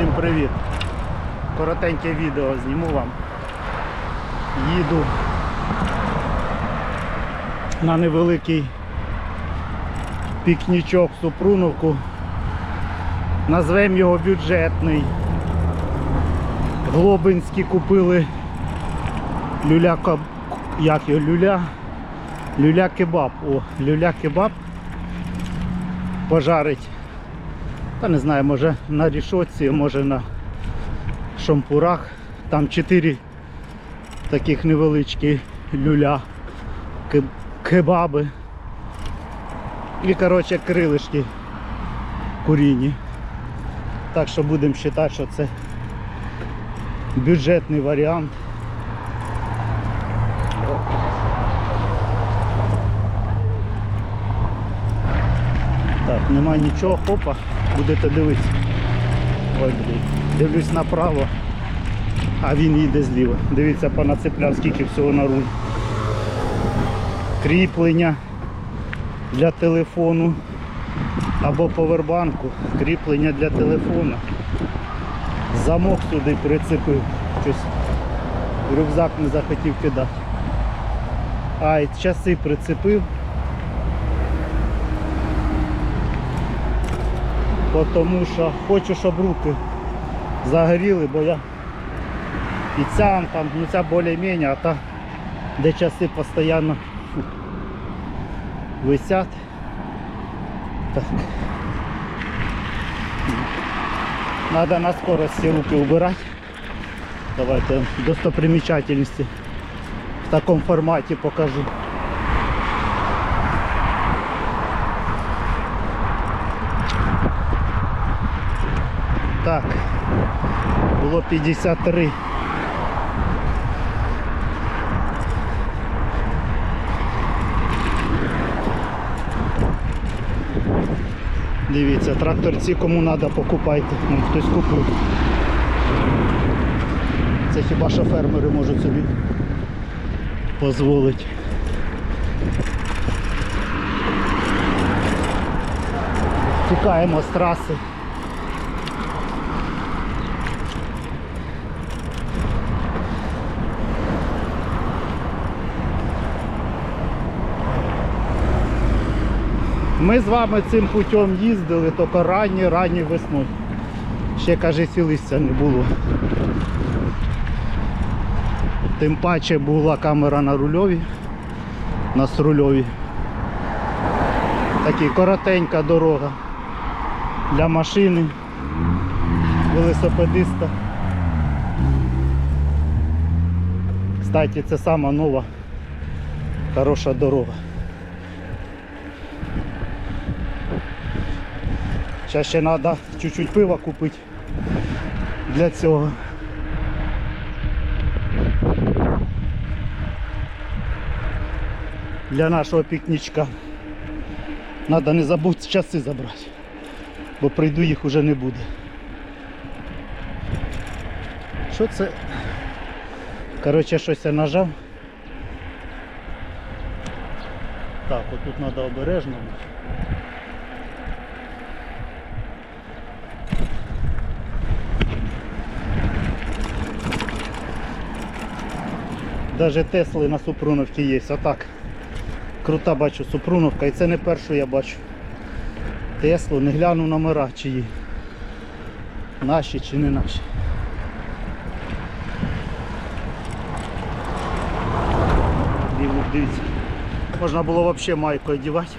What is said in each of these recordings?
Всім привіт! Коротеньке відео зніму вам. Їду на невеликий пікнічок Супруновку. Назвемо його бюджетний. Глобинські купили люля як його люля? Люля кебаб. О, люля кебаб пожарить. Та не знаю, може на рішотці, може на шампурах. Там 4 таких невеличкі люля, кебаби. І коротше крилишки куріні. Так що будемо вважати, що це бюджетний варіант. Так, нема нічого, хопа, будете дивитися. Ой, блін. Дивлюсь направо, а він їде зліва. Дивіться, понацепляв, скільки всього на руль. Кріплення для телефону або повербанку, кріплення для телефона. Замок сюди прицепив. Щось рюкзак не захотів кидати. А, і часи прицепив. Тому що хочу, щоб руки загоріли, бо я і ця там, ну ця більш-менш, а та де часи постійно фу, висять. Так. Надо на скорості руки убирати. Давайте достопримечательності в такому форматі покажу. Так, було 53. Дивіться, тракторці кому треба покупайте. Ну, хтось купив. Це хіба що фермери можуть собі дозволити. Тікаємо з траси. Ми з вами цим путем їздили тільки ранні, ранні весною. Ще каже, листя не було. Тим паче була камера на рульові, на срульові. Така коротенька дорога для машини, велосипедиста. Кстати, це сама нова хороша дорога. Зараз ще треба чуть-чуть пива купити для цього. Для нашого пікнічка. Треба не забути часи забрати, бо прийду їх уже не буде. Що це? Коротше, щось я нажав. Так, отут треба обережно бути. Даже Тесли на Супруновці є. А так. Крута бачу Супруновка. І це не першу я бачу. Теслу, не гляну номера чиї. Наші чи не наші. Дивіться. Можна було взагалі майку одягати.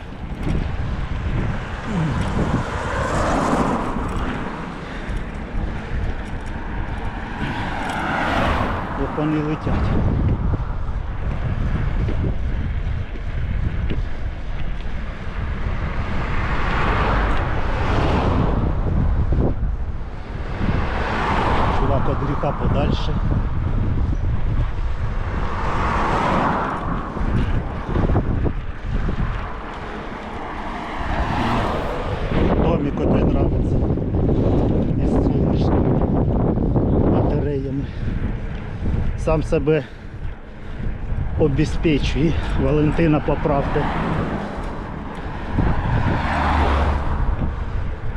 Вони летять. Чувак від гріха подальше. Сам себе обезпечує. Валентина поправте.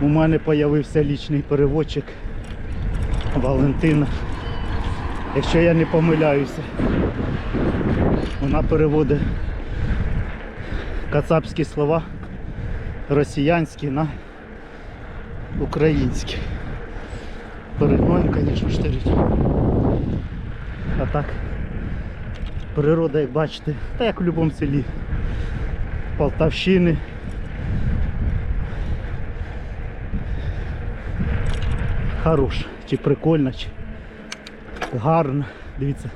У мене з'явився лічний переводчик. Валентина. Якщо я не помиляюся, вона переводить кацапські слова росіянські на українські. Перед звісно, штирить. А так, природа, як бачите, та як в будь-якому селі Полтавщини. Хорош, чи прикольно, чи гарно. Дивіться.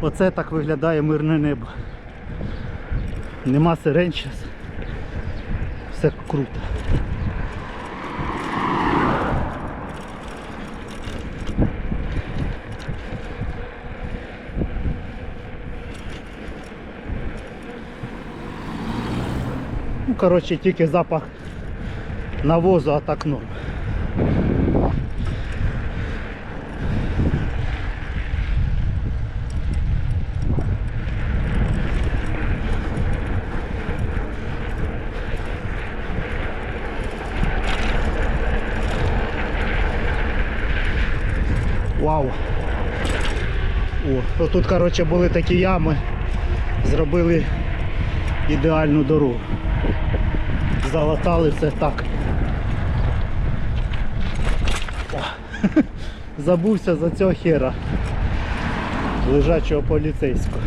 Оце так виглядає мирне небо. Нема сирен зараз. Все круто. Коротше, тільки запах навозу, а так норм. Вау! О, тут, коротше, були такі ями, зробили ідеальну дорогу. Залатали все так. Забувся за цього хера. Лежачого поліцейського.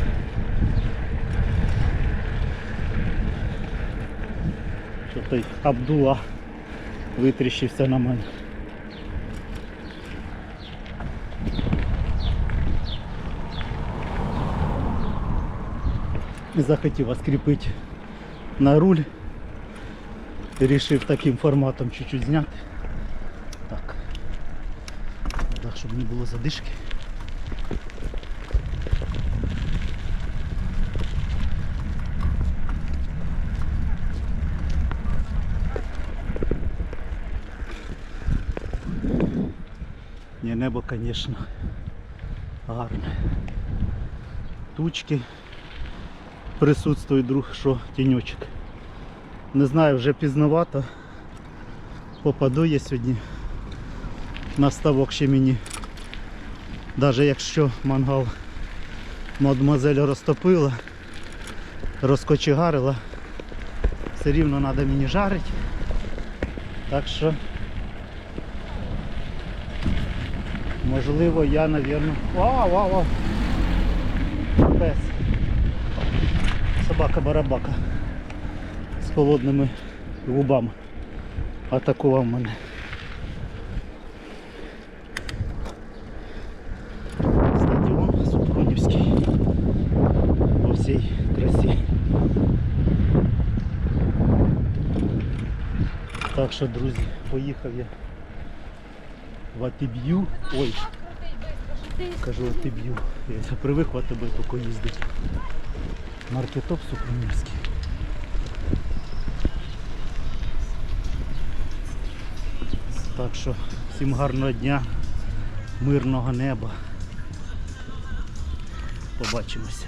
Що той Абдула витріщився на мене. Захотів вас кріпити на руль. Рішив таким форматом чуть-чуть зняти. Так. Так, щоб не було задишки. Ні, небо, звісно, гарне. Тучки присутствує друг, що тіньочок. Не знаю, вже пізновато. Попаду я сьогодні на ставок ще мені. Навіть якщо мангал мадемуазель розтопила, розкочегарила, все рівно треба мені жарити. Так що можливо я, напевно... Вау, вау, вау! Пес. Собака-барабака з холодними губами атакував мене. Стадіон Супрунівський по всій красі. Так що, друзі, поїхав я в Атиб'ю. Ой, кажу Атиб'ю. Я привик в АТБ тільки. Маркетоп Супрунівський. Так що всім гарного дня, мирного неба. Побачимося.